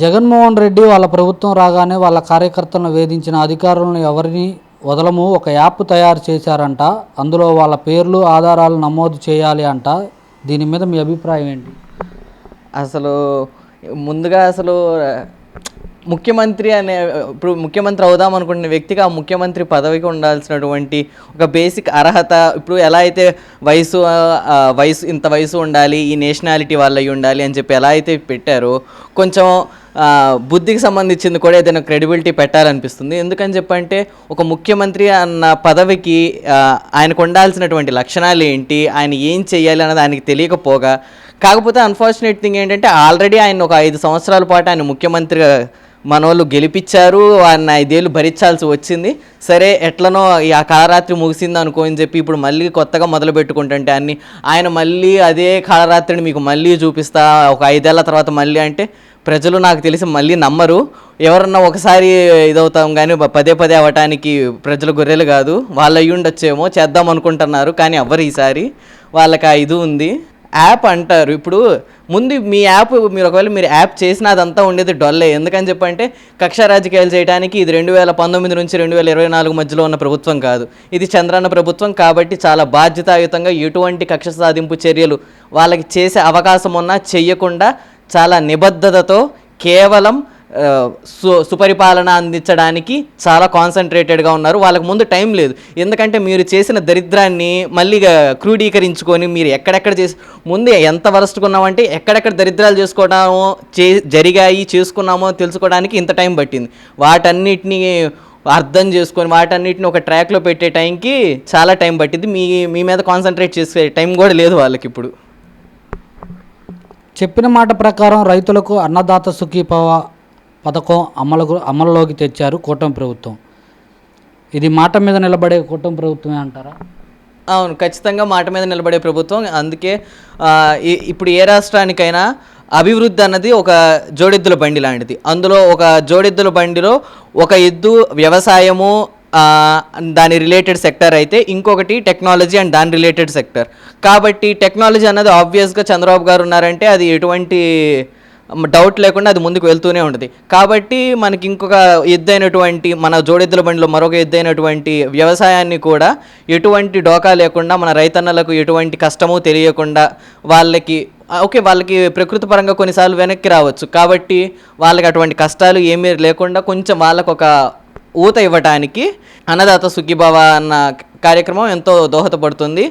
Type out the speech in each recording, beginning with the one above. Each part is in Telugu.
జగన్మోహన్ రెడ్డి వాళ్ళ ప్రభుత్వం రాగానే వాళ్ళ కార్యకర్తలను వేధించిన అధికారులను ఎవరిని వదలము? ఒక యాప్ తయారు చేశారంట. అందులో వాళ్ళ పేర్లు ఆధారాలు నమోదు చేయాలి అంట. దీని మీద మీ అభిప్రాయం ఏంటి? అసలు ముందుగా అసలు ముఖ్యమంత్రి అనే ఇప్పుడు ముఖ్యమంత్రి అవుదాం అనుకునే వ్యక్తికి ఆ ముఖ్యమంత్రి పదవికి ఉండాల్సినటువంటి ఒక బేసిక్ అర్హత ఇప్పుడు ఎలా అయితే వయసు వయసు ఇంత వయసు ఉండాలి ఈ నేషనాలిటీ వాళ్ళు అయి ఉండాలి అని చెప్పి ఎలా అయితే పెట్టారో కొంచెం బుద్ధికి సంబంధించింది కూడా ఏదైనా క్రెడిబిలిటీ పెట్టాలనిపిస్తుంది. ఎందుకని చెప్పంటే ఒక ముఖ్యమంత్రి అన్న పదవికి ఆయనకు ఉండాల్సినటువంటి లక్షణాలు ఏంటి ఆయన ఏం చేయాలి అన్నది ఆయనకి తెలియకపోగా కాకపోతే అన్ఫార్చునేట్ థింగ్ ఏంటంటే ఆల్రెడీ ఆయన ఒక ఐదు సంవత్సరాల పాటు ఆయన ముఖ్యమంత్రిగా మన వాళ్ళు గెలిపించారు ఆయన ఐదేళ్ళు భరించాల్సి వచ్చింది. సరే ఎట్లనో ఈ ఆ కాలరాత్రి ముగిసింది అనుకో అని చెప్పి ఇప్పుడు మళ్ళీ కొత్తగా మొదలు పెట్టుకుంటుంటే అన్ని ఆయన మళ్ళీ అదే కాలరాత్రిని మీకు మళ్ళీ చూపిస్తా ఒక ఐదేళ్ళ తర్వాత మళ్ళీ అంటే ప్రజలు నాకు తెలిసి మళ్ళీ నమ్మరు. ఎవరన్నా ఒకసారి ఇదవుతాం కానీ పదే పదే అవ్వటానికి ప్రజలు గొర్రెలు కాదు. వాళ్ళు అయ్యి ఉండొచ్చేమో చేద్దాం అనుకుంటున్నారు కానీ ఎవ్వరు ఈసారి? వాళ్ళకి ఆ ఇది ఉంది. యాప్ అంటారు. ఇప్పుడు ముందు మీ యాప్ మీరు ఒకవేళ మీరు యాప్ చేసినా అదంతా ఉండేది డొల్లే. ఎందుకని చెప్పంటే కక్ష రాజకీయాలు చేయడానికి ఇది రెండు వేల పంతొమ్మిది నుంచి రెండు వేల ఇరవై నాలుగు మధ్యలో ఉన్న ప్రభుత్వం కాదు. ఇది చంద్రన్న ప్రభుత్వం కాబట్టి చాలా బాధ్యతాయుతంగా ఎటువంటి కక్ష సాధింపు చర్యలు వాళ్ళకి చేసే అవకాశం ఉన్నా చెయ్యకుండా చాలా నిబద్ధతతో కేవలం సు సుపరిపాలన అందించడానికి చాలా కాన్సన్ట్రేటెడ్గా ఉన్నారు. వాళ్ళకి ముందు టైం లేదు. ఎందుకంటే మీరు చేసిన దరిద్రాన్ని మళ్ళీ క్రూడీకరించుకొని మీరు ఎక్కడెక్కడ చేసి ముందు ఎంత వరస్టుకున్నామంటే ఎక్కడెక్కడ దరిద్రాలు చేసుకోవడమో చే జరిగాయి చేసుకున్నామో తెలుసుకోవడానికి ఇంత టైం పట్టింది. వాటన్నిటిని అర్థం చేసుకొని వాటన్నిటిని ఒక ట్రాక్లో పెట్టే టైంకి చాలా టైం పట్టింది. మీ మీ మీద కాన్సన్ట్రేట్ చేసే టైం కూడా లేదు వాళ్ళకి ఇప్పుడు. చెప్పిన మాట ప్రకారం రైతులకు అన్నదాత సుఖీభవ పథకం అమలు అమలులోకి తెచ్చారు కూటమి ప్రభుత్వం. ఇది మాట మీద నిలబడే కూటమి ప్రభుత్వమే అంటారా? అవును ఖచ్చితంగా మాట మీద నిలబడే ప్రభుత్వం. అందుకే ఇప్పుడు ఏ రాష్ట్రానికైనా అభివృద్ధి అన్నది ఒక జోడెద్దుల బండి లాంటిది. అందులో ఒక జోడెద్దుల బండిలో ఒక ఎద్దు వ్యవసాయము దాని రిలేటెడ్ సెక్టర్ అయితే ఇంకొకటి టెక్నాలజీ అండ్ దాని రిలేటెడ్ సెక్టర్. కాబట్టి టెక్నాలజీ అన్నది ఆబ్వియస్గా చంద్రబాబు గారు ఉన్నారంటే అది ఎటువంటి డౌట్ లేకుండా అది ముందుకు వెళ్తూనే ఉంటుంది. కాబట్టి మనకి ఇంకొక ఎద్దైనటువంటి మన జోడెద్దుల బండిలో మరొక ఎద్దైనటువంటి వ్యవసాయాన్ని కూడా ఎటువంటి డోకా లేకుండా మన రైతన్నలకు ఎటువంటి కష్టము తెలియకుండా వాళ్ళకి ఓకే వాళ్ళకి ప్రకృతి పరంగా కొన్నిసార్లు వెనక్కి రావచ్చు. కాబట్టి వాళ్ళకి అటువంటి కష్టాలు ఏమీ లేకుండా కొంచెం వాళ్ళకు ఒక ఊత ఇవ్వటానికి అన్నదాత సుఖీభావ అన్న కార్యక్రమం ఎంతో దోహదపడుతుంది.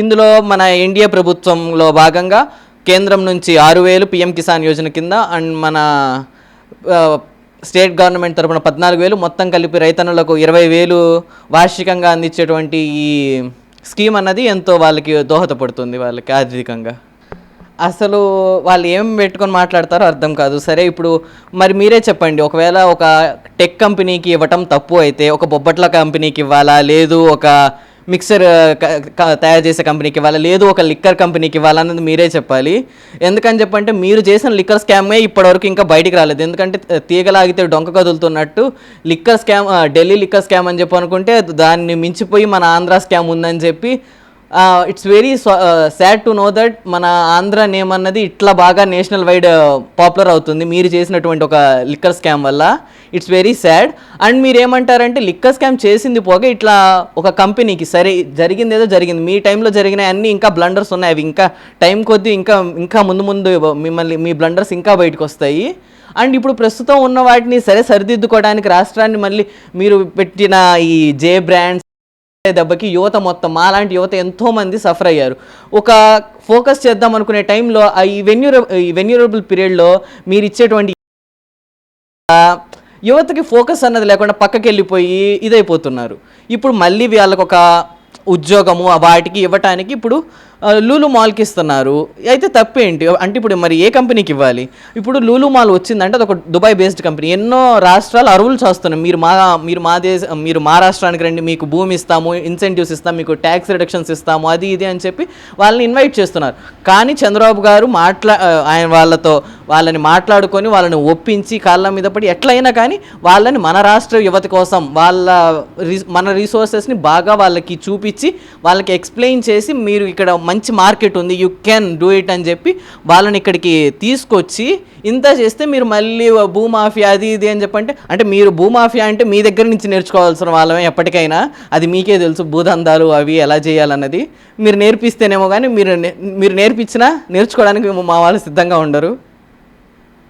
ఇందులో మన ఎన్డీఏ ప్రభుత్వంలో భాగంగా కేంద్రం నుంచి ఆరు వేలు పిఎం కిసాన్ యోజన కింద అండ్ మన స్టేట్ గవర్నమెంట్ తరపున పద్నాలుగు వేలు మొత్తం కలిపి రైతన్నులకు ఇరవై వేలు వార్షికంగా అందించేటువంటి ఈ స్కీమ్ అన్నది ఎంతో వాళ్ళకి దోహదపడుతుంది వాళ్ళకి ఆర్థికంగా. అసలు వాళ్ళు ఏం పెట్టుకొని మాట్లాడతారో అర్థం కాదు. సరే ఇప్పుడు మరి మీరే చెప్పండి. ఒకవేళ ఒక టెక్ కంపెనీకి ఇవ్వటం తప్పు అయితే ఒక బొబ్బట్ల కంపెనీకి ఇవ్వాలా? లేదు ఒక మిక్సర్ తయారు చేసే కంపెనీకి ఇవ్వాలా? లేదు ఒక లిక్కర్ కంపెనీకి ఇవ్వాలా అన్నది మీరే చెప్పాలి. ఎందుకని చెప్పంటే మీరు చేసిన లిక్కర్ స్కామే ఇప్పటివరకు ఇంకా బయటికి రాలేదు. ఎందుకంటే తీగలాగితే డొంక కదులుతున్నట్టు liquor scam Delhi liquor scam అని చెప్పి అనుకుంటే దాన్ని మించిపోయి మన ఆంధ్ర స్కామ్ ఉందని చెప్పి it's very sad to know that మన ఆంధ్ర నేమ్ అన్నది ఇట్లా బాగా నేషనల్ వైడ్ uh, పాపులర్ అవుతుంది. మీరు చేసినటువంటి ఒక లిక్కర్ స్కామ్ వల్ల ఇట్స్ వెరీ సాడ్ అండ్ మీరు ఏమంటారంటే లిక్కర్ స్కామ్ చేసింది పోగా ఇట్లా ఒక కంపెనీకి సరే జరిగింది ఏదో జరిగింది. మీ టైంలో జరిగిన అన్ని ఇంకా బ్లండర్స్ ఉన్నాయి. అవి ఇంకా టైం కొద్దీ ఇంకా ఇంకా ముందు ముందు మిమ్మల్ని మీ బ్లండర్స్ ఇంకా బయటకు వస్తాయి. అండ్ ఇప్పుడు ప్రస్తుతం ఉన్న వాటిని సరే సరిదిద్దుకోవడానికి రాష్ట్రాన్ని మళ్ళీ మీరు పెట్టిన ఈ జే బ్రాండ్స్ దెబ్బకి యువత మొత్తం మాలాంటి యువత ఎంతోమంది సఫర్ అయ్యారు. ఒక ఫోకస్ చేద్దాం అనుకునే టైంలో ఆ ఈ వెన్యూర ఈ వెన్యూరబుల్ పీరియడ్లో మీరు ఇచ్చేటువంటి యువతకి ఫోకస్ అన్నది లేకుండా పక్కకి వెళ్ళిపోయి ఇదైపోతున్నారు. ఇప్పుడు మళ్ళీ వాళ్ళకు ఒక ఉద్యోగము వాటికి ఇవ్వటానికి ఇప్పుడు లూలు మాల్కి ఇస్తున్నారు. అయితే తప్పేంటి? అంటే ఇప్పుడు మరి ఏ కంపెనీకి ఇవ్వాలి? ఇప్పుడు లూలు మాల్ వచ్చిందంటే అది ఒక దుబాయ్ బేస్డ్ కంపెనీ. ఎన్నో రాష్ట్రాలు అరువులు చేస్తున్నాయి. మీరు మా మీరు మా దేశ మీరు మా రాష్ట్రానికి రండి మీకు భూమి ఇస్తాము ఇన్సెంటివ్స్ ఇస్తాము మీకు ట్యాక్స్ రిడక్షన్స్ ఇస్తాము అది ఇది అని చెప్పి వాళ్ళని ఇన్వైట్ చేస్తున్నారు. కానీ చంద్రబాబు గారు మాట్లా ఆయన వాళ్ళతో వాళ్ళని మాట్లాడుకొని వాళ్ళని ఒప్పించి కాళ్ళ మీద పడి ఎట్లయినా కానీ వాళ్ళని మన రాష్ట్ర యువత కోసం వాళ్ళ మన రిసోర్సెస్ని బాగా వాళ్ళకి చూపించి వాళ్ళకి ఎక్స్ప్లెయిన్ చేసి మీరు ఇక్కడ మంచి మార్కెట్ ఉంది యూ కెన్ డూ ఇట్ అని చెప్పి వాళ్ళని ఇక్కడికి తీసుకొచ్చి ఇంత చేస్తే మీరు మళ్ళీ భూమాఫియా అది ఇది అని చెప్పంటే అంటే మీరు భూమాఫియా అంటే మీ దగ్గర నుంచి నేర్చుకోవాల్సిన వాళ్ళమే ఎప్పటికైనా. అది మీకే తెలుసు భూదందాలు అవి ఎలా చేయాలన్నది. మీరు నేర్పిస్తేనేమో కానీ మీరు మీరు నేర్పించినా నేర్చుకోవడానికి మా వాళ్ళు సిద్ధంగా ఉండరు.